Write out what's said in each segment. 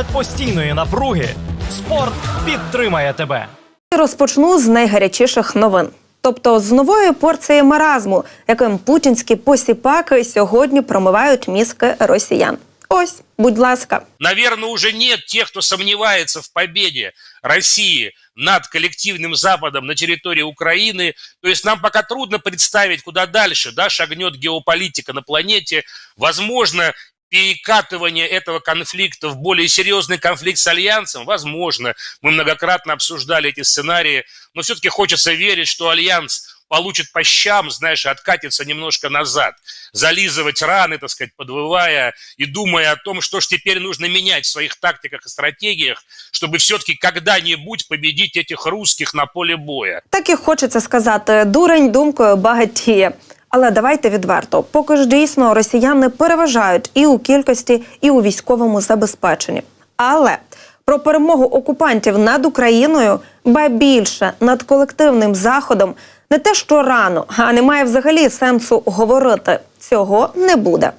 Серед постійної напруги спорт підтримає тебе. Розпочну з найгарячіших новин. Тобто з нової порції маразму, яким путінські посіпаки сьогодні промивають мізки росіян. Ось, будь ласка. Наверное, уже нет тех, кто сомневается в победе России над коллективным Западом на территории Украины. То есть нам пока трудно представить, куда дальше да, шагнет геополитика на планете. Возможно, перекатывание этого конфликта в более серьезный конфликт с Альянсом, возможно. Мы многократно обсуждали эти сценарии, но все-таки хочется верить, что Альянс получит по щам, знаешь, и откатится немножко назад, зализывать раны, так сказать, подвывая и думая о том, что ж теперь нужно менять в своих тактиках и стратегиях, чтобы все-таки когда-нибудь победить этих русских на поле боя. Так і хочеться сказати, дурень думкою багатіє. Але давайте відверто, поки ж дійсно росіяни переважають і у кількості, і у військовому забезпеченні. Але про перемогу окупантів над Україною, ба більше над колективним заходом, не те, що рано, а немає взагалі сенсу говорити. Цього не буде.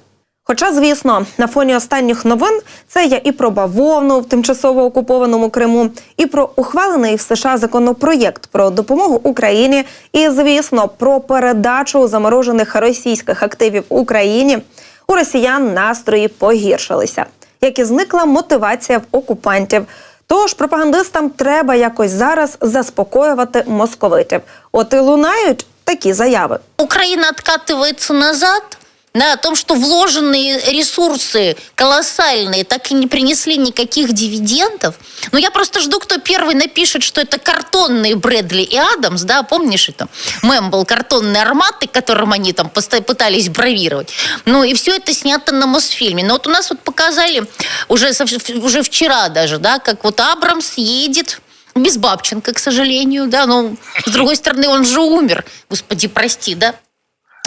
Хоча, звісно, на фоні останніх новин це є і про бавовну в тимчасово окупованому Криму, і про ухвалений в США законопроєкт про допомогу Україні, і звісно, про передачу заморожених російських активів Україні. У росіян настрої погіршилися, як і зникла мотивація в окупантів. Тож пропагандистам треба якось зараз заспокоювати московитів. От і лунають такі заяви. Украина откатывается назад, да, о том, что вложенные ресурсы колоссальные так и не принесли никаких дивидендов. Но я просто жду, кто первый напишет, что это картонные Брэдли и Адамс, да, помнишь это? Мем был картонные арматы, которым они там пытались бравировать. Ну и все это снято на Мосфильме. Но вот у нас вот показали уже, уже вчера даже, да, как вот Абрамс едет без Бабченко, к сожалению, да, но с другой стороны он же умер, господи, прости, да.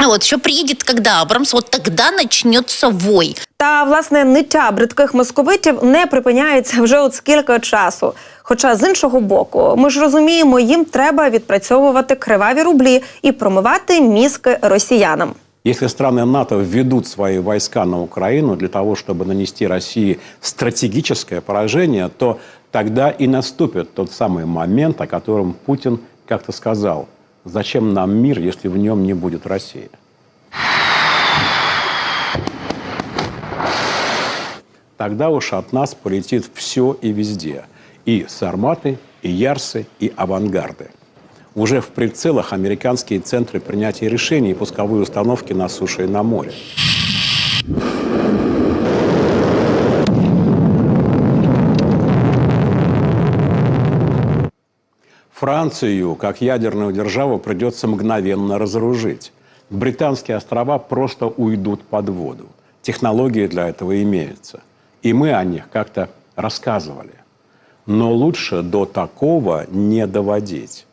А Вот еще приедет, когда Абрамс, вот тогда начнется вой. Та власне ниття бридких московитів не припиняється вже от скільки часу. Хоча з іншого боку, ми ж розуміємо, їм треба відпрацьовувати криваві рублі і промивати мізки росіянам. Если страны НАТО введут свои войска на Украину для того, чтобы нанести России стратегическое поражение, то тогда и наступит тот самый момент, о котором Путин как-то сказал. Зачем нам мир, если в нем не будет России? Тогда уж от нас полетит все и везде. И сарматы, и ярсы, и авангарды. Уже в прицелах американские центры принятия решений и пусковые установки на суше и на море. Францию, как ядерную державу, придется мгновенно разоружить. Британские острова просто уйдут под воду. Технологии для этого имеются. И мы о них как-то рассказывали. Но лучше до такого не доводить.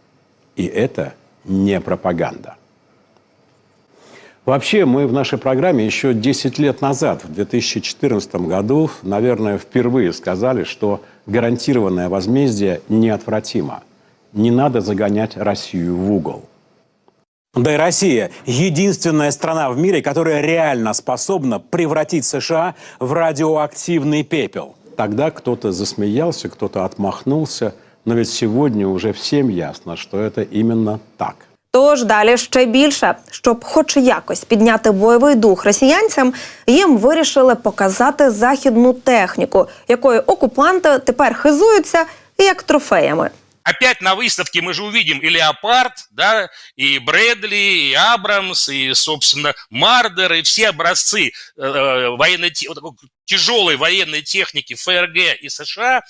И это не пропаганда. Вообще, мы в нашей программе еще 10 лет назад, в 2014 году, наверное, впервые сказали, что гарантированное возмездие неотвратимо. Не надо загонять Россию в угол. Да и Россия – единственная страна в мире, которая реально способна превратить США в радиоактивный пепел. Тогда кто-то засмеялся, кто-то отмахнулся, но ведь сегодня уже всем ясно, что это именно так. Тож далі ще більше, щоб хоч якось підняти бойовий дух росіянцям, їм вирішили показати західну техніку, якою окупанти тепер хизуються як трофеями. Опять на выставке мы же увидим и Леопард, да, и Брэдли, и Абрамс, и, собственно, Мардер, и все образцы э, военной, те- вот такой тяжелой военной техники ФРГ и США.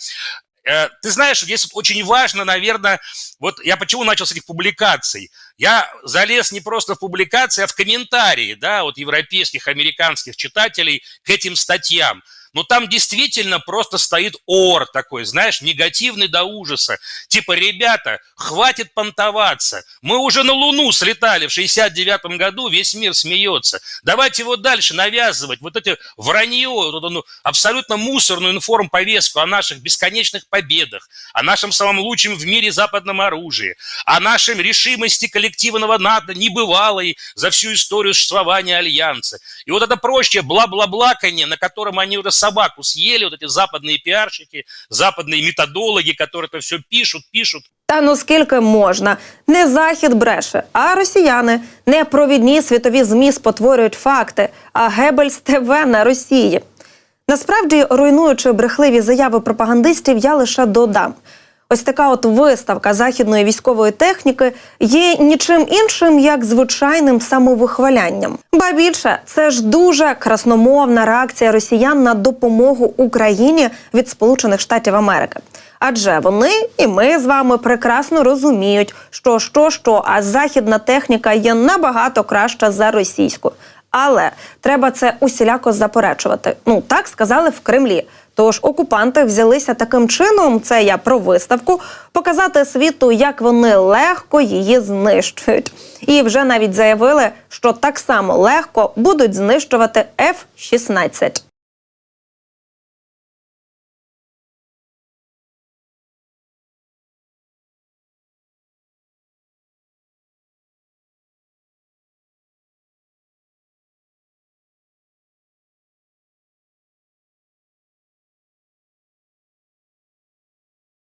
Э, ты знаешь, здесь очень важно, наверное, вот я почему начал с этих публикаций. Я залез не просто в публикации, а в комментарии, да, вот европейских, американских читателей к этим статьям. Но там действительно просто стоит ор такой, знаешь, негативный до ужаса. Типа, ребята, хватит понтоваться. Мы уже на Луну слетали в 69 году, весь мир смеется. Давайте его дальше навязывать. Вот эти вранье, вот эту, ну, абсолютно мусорную информповестку о наших бесконечных победах, о нашем самом лучшем в мире западном оружии, о нашей решимости коллективного НАТО, небывалой за всю историю существования Альянса. И вот это прочее бла-бла-блаканье, на котором они уже собаку съели вот эти западные пиарщики, западные методологи, которые это все пишут, пишут. Та ну скільки можна? Не захід бреше, а росіяни. Не провідні світові змі спотворюють факти, а Гебельс ТВ на Росії. Насправді, руйнуючи брехливі заяви пропагандистів, я лише додам. Ось така от виставка західної військової техніки є нічим іншим, як звичайним самовихвалянням. Ба більше, це ж дуже красномовна реакція росіян на допомогу Україні від Сполучених Штатів Америки. Адже вони і ми з вами прекрасно розуміють, що що, що, а західна техніка є набагато краща за російську. Але треба це усіляко заперечувати. Ну так сказали в Кремлі. Тож окупанти взялися таким чином, це я про виставку, показати світу, як вони легко її знищують. І вже навіть заявили, що так само легко будуть знищувати F-16.